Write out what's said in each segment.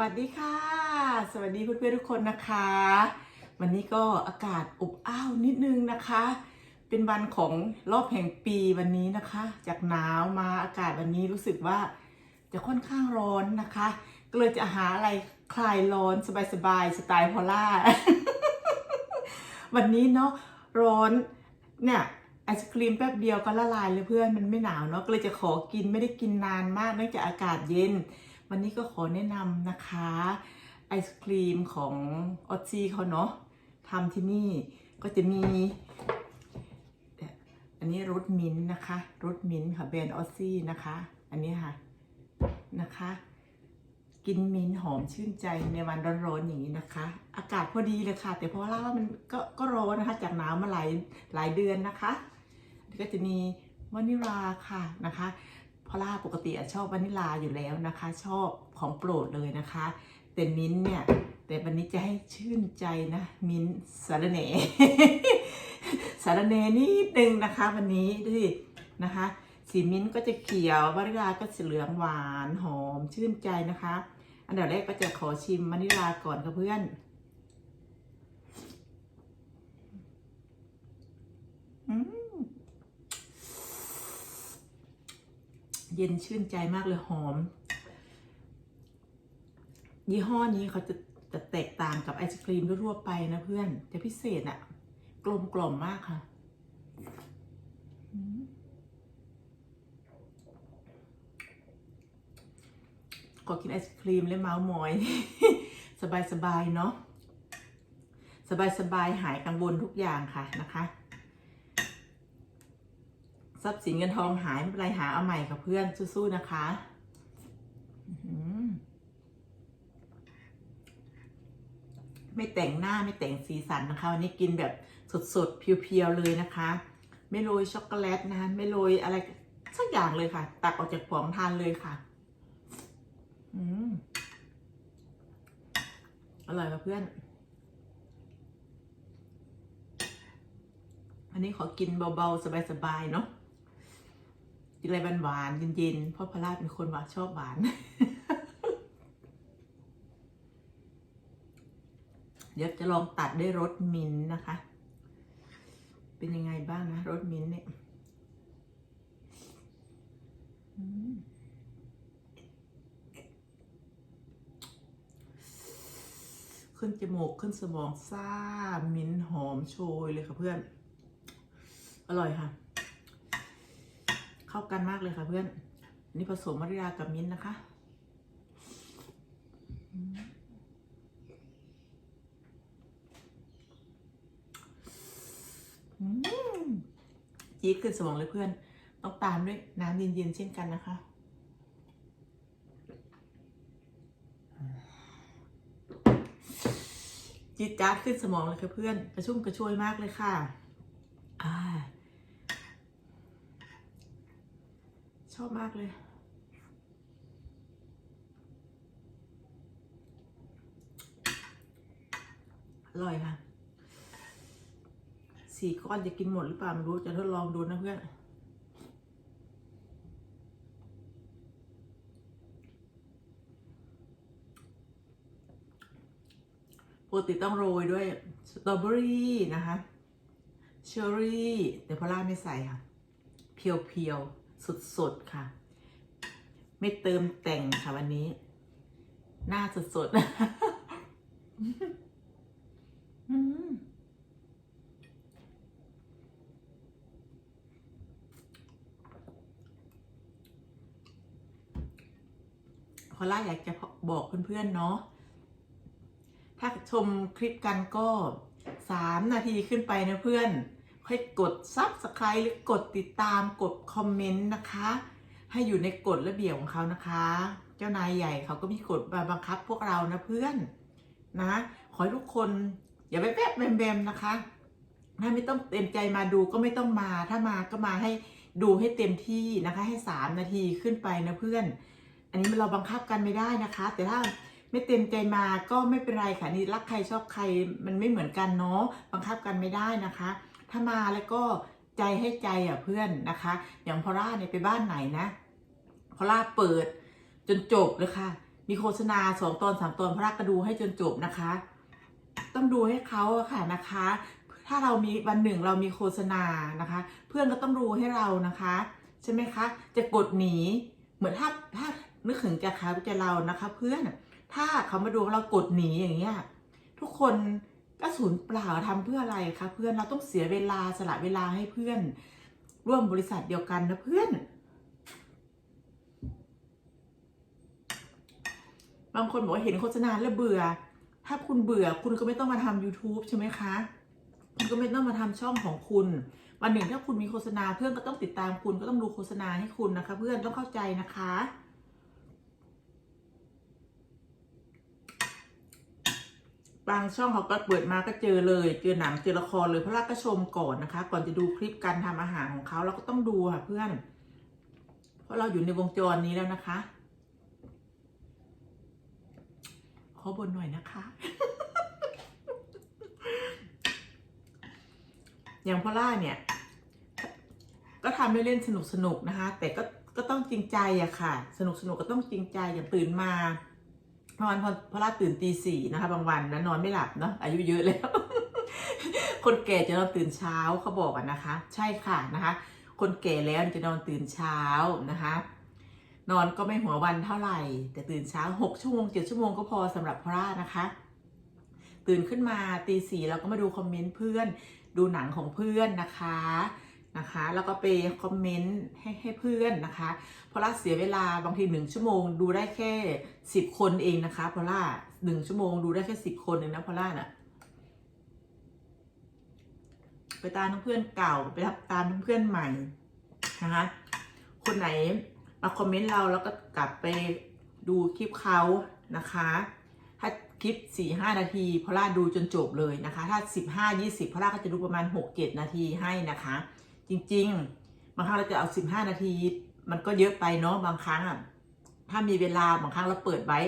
วัสดีค่ะ สวัสดีเพื่อนๆทุกคนนะคะ วันนี้ก็อากาศอบอ้าวนิดนึงนะคะ เป็นวันของรอบแห่งปีวันนี้นะคะ จากหนาวมาอากาศวันนี้รู้สึกว่าจะค่อนข้างร้อนนะคะ ก็เลยจะหาอะไรคลายร้อนสบายๆสไตล์พอล่า วันนี้เนาะร้อนเนี่ยไอศครีมแป๊บเดียวก็ละลายเลยเพื่อนมันไม่หนาวเนาะก็เลยจะขอกินไม่ได้กินนานมากเนื่องจากอากาศเย็น วันนี้ก็ขอแนะนำนะคะไอศครีมของออซี่เขาเนาะทำที่นี่ก็จะมี อันนี้รสมิ้นนะคะรสมิ้นค่ะแบรนด์ออซี่นะคะ อันนี้ค่ะนะคะ กินมิ้นหอมชื่นใจในวันร้อนๆอย่างนี้นะคะ อากาศพอดีเลยค่ะ แต่เพราะว่ามันก็ก็ร้อนนะคะ จากหนาวมาหลายหลายเดือนนะคะก็จะมีวานิลาค่ะนะคะ ล่าปกติอชอบวานิลาอยู่แล้วนะคะ ชอบของโปรดเลยนะคะ แต่มิ้นเนี่ย แต่วันนี้จะให้ชื่นใจนะ มิ้นสารเนสารเนนิดนึงนะคะ วันนี้ดูสินะคะ สีมิ้นก็จะเขียววานิลาก็สีเหลืองหวานหอมชื่นใจนะคะ อันดับแรกก็จะขอชิมวานิลาก่อนค่ะเพื่อนอืม เย็นชื่นใจมากเลยหอม ยี่ห้อนี้เขาจะจะแตกต่างกับไอศครีมทั่วไปนะเพื่อน จะพิเศษอะกลมกล่อมมากค่ะอืมขอกินไอศครีมและเมาส์มอย สบายๆเนาะสบายๆหายกังวลทุกอย่างค่ะนะคะ ทรัพย์สินเงินทองหายไม่เป็นไรหาเอาใหม่ค่ะเพื่อนสู้ๆนะคะไม่แต่งหน้าไม่แต่งสีสันนะคะวันนี้กินแบบสดๆเพียวๆเลยนะคะ ไม่โรยช็อกโกแลตนะคะไม่โรยอะไรสักอย่างเลยค่ะ ตักออกจากผองทานเลยค่ะ อืมอร่อยค่ะเพื่อน อันนี้ขอกินเบาๆ สบายๆ เนาะ กินอะไรหวานๆเย็นๆเพราะพลาเป็นคนว่าชอบหวาน เดี๋ยวจะลองตัดด้วยรสมิ้นนะคะ เป็นยังไงบ้างนะรสมิ้นเนี่ยขึ้นจมูกขึ้นสมองซ่า มิ้นหอมโชยเลยค่ะเพื่อน อร่อยค่ะ เข้ากันมากเลยค่ะเพื่อนนนี้ผสมมะริยากับมิ้นนะคะ จี๊ดขึ้นสมองเลยเพื่อน ต้องตามด้วยน้ำเย็นๆเช่นกันนะคะจี๊ดจ๊าขึ้นสมองเลยค่ะเพื่อน กระชุ่มกระชวยมากเลยค่ะ อ่า ชอบมากเลย อร่อยค่ะ สี่ก้อนจะกินหมดหรือเปล่าไม่รู้จะทดลองดูนะเพื่อนปกติต้องโรยด้วยสตรอเบอรี่นะคะเชอร์รี่แต่พอล่าไม่ใส่ค่ะ เพียวๆ สดๆค่ะ ไม่เติมแต่งค่ะวันนี้ หน้าสดๆอืมพอล่าอยากจะบอกเพื่อนๆเนาะ ถ้าชมคลิปกันก็สามนาทีขึ้นไปนะเพื่อน ค่อยกดซับสไครต์หรือกดติดตามกดคอมเมนต์นะคะ ให้อยู่ในกฎระเบียบของเขานะคะ เจ้านายใหญ่เขาก็มีกฎมาบังคับพวกเรานะเพื่อนนะ ขอให้ทุกคนอย่าไปแป๊บแบมๆนะคะถ้าไม่ต้องเต็มใจมาดูก็ไม่ต้องมา ถ้ามาก็มาให้ดูให้เต็มที่นะคะ ให้สามนาทีขึ้นไปนะเพื่อน อันนี้เราบังคับกันไม่ได้นะคะ แต่ถ้าไม่เต็มใจมาก็ไม่เป็นไรค่ะนี่รักใครชอบใครมันไม่เหมือนกันเนาะบังคับกันไม่ได้นะคะ ถ้ามาแล้วก็ใจให้ใจอะเพื่อนนะคะ อย่างพอล่าเนี่ยไปบ้านไหนนะพอล่าเปิดจนจบเลยค่ะ มีโฆษณาสองตอนสามตอนพระก็ดูให้จนจบนะคะ ต้องดูให้เขาอะค่ะนะคะ ถ้าเรามีวันหนึ่งเรามีโฆษณานะคะ เพื่อนก็ต้องดูให้เรานะคะ ใช่ไหมคะ จะกดหนีเหมือนถ้าถ้านึกถึงจะเขาจะเรานะคะ เพื่อนถ้าเขามาดูเรากดหนีอย่างเงี้ยทุกคน ก็สูญเปล่าทำเพื่ออะไรคะเพื่อนเราต้องเสียเวลาสละเวลาให้เพื่อน ร่วมบริษัทเดียวกันนะเพื่อน บางคนบอกว่าเห็นโฆษณาแล้วเบื่อ ถ้าคุณเบื่อคุณก็ไม่ต้องมาทำ YouTube ใช่ไหมคะ คุณก็ไม่ต้องมาทำช่องของคุณ วันหนึ่งถ้าคุณมีโฆษณาเพื่อนก็ต้องติดตามคุณก็ต้องดูโฆษณาให้คุณนะคะ เพื่อนต้องเข้าใจนะคะ บางช่องเขาก็เปิดมาก็เจอเลย เจอหนังเจอละครเลยเพราะเราก็ชมก่อนนะคะ ก่อนจะดูคลิปการทำอาหารของเขาเราก็ต้องดูค่ะเพื่อน เพราะเราอยู่ในวงจรนี้แล้วนะคะ ขอบนหน่อยนะคะ อย่างพอล่าเนี่ย ก็ทำเล่นๆสนุกสนุกๆนะคะ แต่ก็ก็ต้องจริงใจอะค่ะ สนุกสนุกก็ต้องจริงใจอย่างตื่นมา บางวันพอพอล่าตื่นตีสี่นะคะบางวันนะนอนไม่หลับเนาะอายุเยอะแล้ว คนแก่จะนอนตื่นเช้าเขาบอกอะนะคะ ใช่ค่ะนะคะ คนแก่แล้วจะนอนตื่นเช้านะคะ นอนก็ไม่หัววันเท่าไหร่ แต่ตื่นเช้าหกชั่วโมงเจ็ดชั่วโมงก็พอสำหรับพระนะคะ ตื่นขึ้นมาตีสี่เราก็มาดูคอมเมนต์เพื่อน ดูหนังของเพื่อนนะคะ นะคะ แล้วก็ไปคอมเมนต์ให้ให้เพื่อนนะคะพราะล่าเสียเวลาบางทีหนึ่งชั่วโมงดูได้แค่สิบคนเองนะคะพราะล่าหนึ่งชั่วโมงดูได้แค่สิบคนเองนะพราะล่าน่ะ ไปตามเพื่อนเก่าไปตามเพื่อนใหม่นะคะ คนไหนมาคอมเมนต์เราแล้วก็กลับไปดูคลิปเขานะคะ ถ้าคลิป 4 5 นาทีพอล่าดูจนจบเลยนะคะ ถ้า 15 20พอล่าก็จะดูประมาณ 6 7 นาทีให้นะคะ จริง ๆ บางครั้งเราจะเอา15นาที มันก็เยอะไปเนาะบางครั้งอะถ้ามีเวลาบางครั้งเราเปิดไว้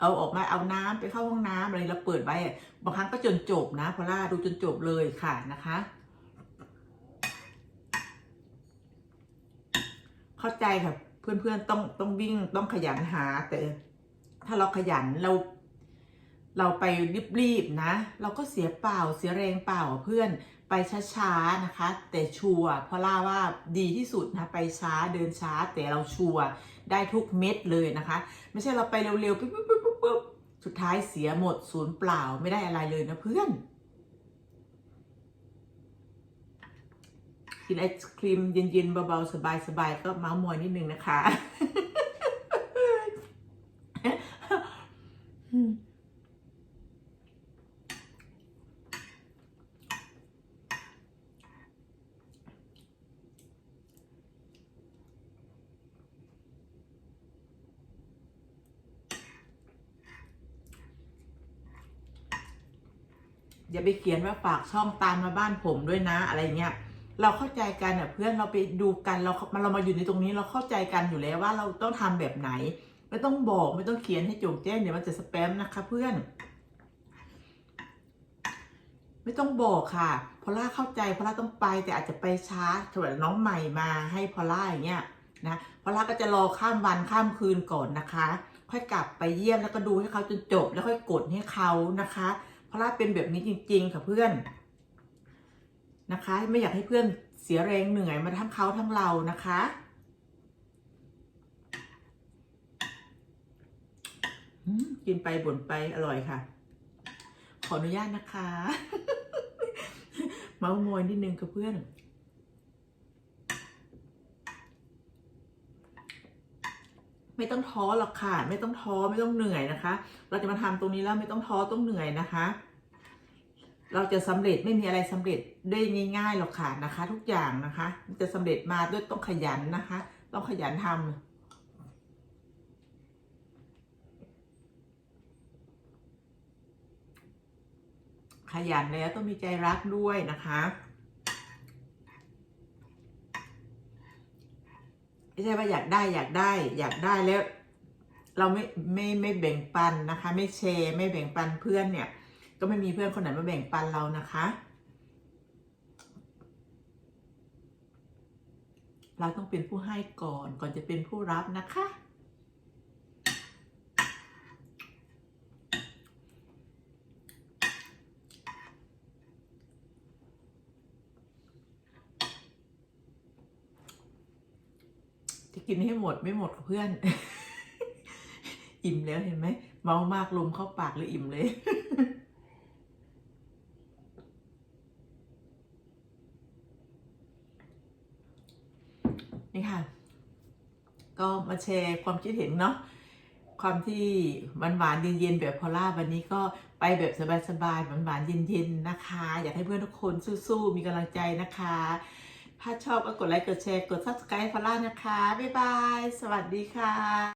เอาออกมาเอาน้ำไปเข้าห้องน้ำอะไรเราเปิดไว้บางครั้งก็จนจบนะพอล่าดูจนจบเลยค่ะนะคะ เข้าใจค่ะเพื่อนๆต้องต้องวิ่งต้องขยันหาแต่ถ้าเราขยันเรา เราไปรีบๆนะ เราก็เสียเปล่าเสียแรงเปล่าเพื่อน ไปช้าๆนะคะ แต่ชัวร์เพราะล่าว่าดีที่สุดนะไปช้าเดินช้าแต่เราชัวร์ได้ทุกเม็ดเลยนะคะ ไม่ใช่เราไปเร็วๆปุ๊บปุ๊บปุ๊บปุ๊บสุดท้ายเสียหมดศูนย์เปล่าไม่ได้อะไรเลยนะเพื่อน กินไอศครีมเย็นๆเบาๆสบายๆก็เมาส์มอยนิดนึงนะคะ อย่าไปเขียนว่าฝากช่องตามมาบ้านผมด้วยนะอะไรเงี้ยเราเข้าใจกันอะเพื่อนเราไปดูกันเราเรามาอยู่ในตรงนี้เราเข้าใจกันอยู่แล้วว่าเราต้องทำแบบไหน ไม่ต้องบอกไม่ต้องเขียนให้โจงแจ้งเดี๋ยวมันจะสแปมนะคะ เพื่อน ไม่ต้องบอกค่ะพอล่าเข้าใจพอล่าต้องไปแต่อาจจะไปช้าสำหรับน้องใหม่มาให้พอล่าอย่างเงี้ยนะพอล่าก็จะรอข้ามวันข้ามคืนก่อนนะคะ ค่อยกลับไปเยี่ยมแล้วก็ดูให้เขาจนจบแล้วค่อยกดให้เขานะคะ พอล่าเป็นแบบนี้จริง ๆ ค่ะเพื่อนนะคะ ไม่อยากให้เพื่อนเสียแรงเหนื่อยมาทั้งเขาทั้งเรานะคะ กินไปบ่นไปอร่อยค่ะ ขออนุญาตนะคะ เมาส์มอยนิดนึงกับเพื่อนไม่ต้องท้อหรอกค่ะ ไม่ต้องท้อไม่ต้องเหนื่อยนะคะ เราจะมาทำตรงนี้แล้วไม่ต้องท้อต้องเหนื่อยนะคะ เราจะสำเร็จไม่มีอะไรสำเร็จได้ง่ายๆหรอกค่ะนะคะ ทุกอย่างนะคะมันจะสำเร็จมาด้วยต้องขยันนะคะ ต้องขยันทำขยันแล้วต้องมีใจรักด้วยนะคะไม่ใช่ว่าอยากได้อยากได้อยากได้แล้ว เราไม่ไม่ไม่แบ่งปันนะคะ ไม่แชร์ไม่แบ่งปันเพื่อนเนี่ย ก็ไม่มีเพื่อนคนไหนมาแบ่งปันเรานะคะ เราต้องเป็นผู้ให้ก่อนก่อนจะเป็นผู้รับนะคะ จะกินให้หมดไม่หมดเพื่อน อิ่มแล้วเห็นไหมเมามากลมเข้าปากเลยอิ่มเลย นี่ค่ะ ก็มาแชร์ความคิดเห็นเนาะความที่หวานหวานเย็นๆแบบพอล่าวันนี้ก็ไปแบบสบายๆหวานหวานเย็นๆนะคะ อยากให้เพื่อนทุกคนสู้ๆมีกำลังใจนะคะ ถ้าชอบก็กดไลค์กดแชร์กด subscribe พอล่านะคะ บ๊ายบาย สวัสดีค่ะ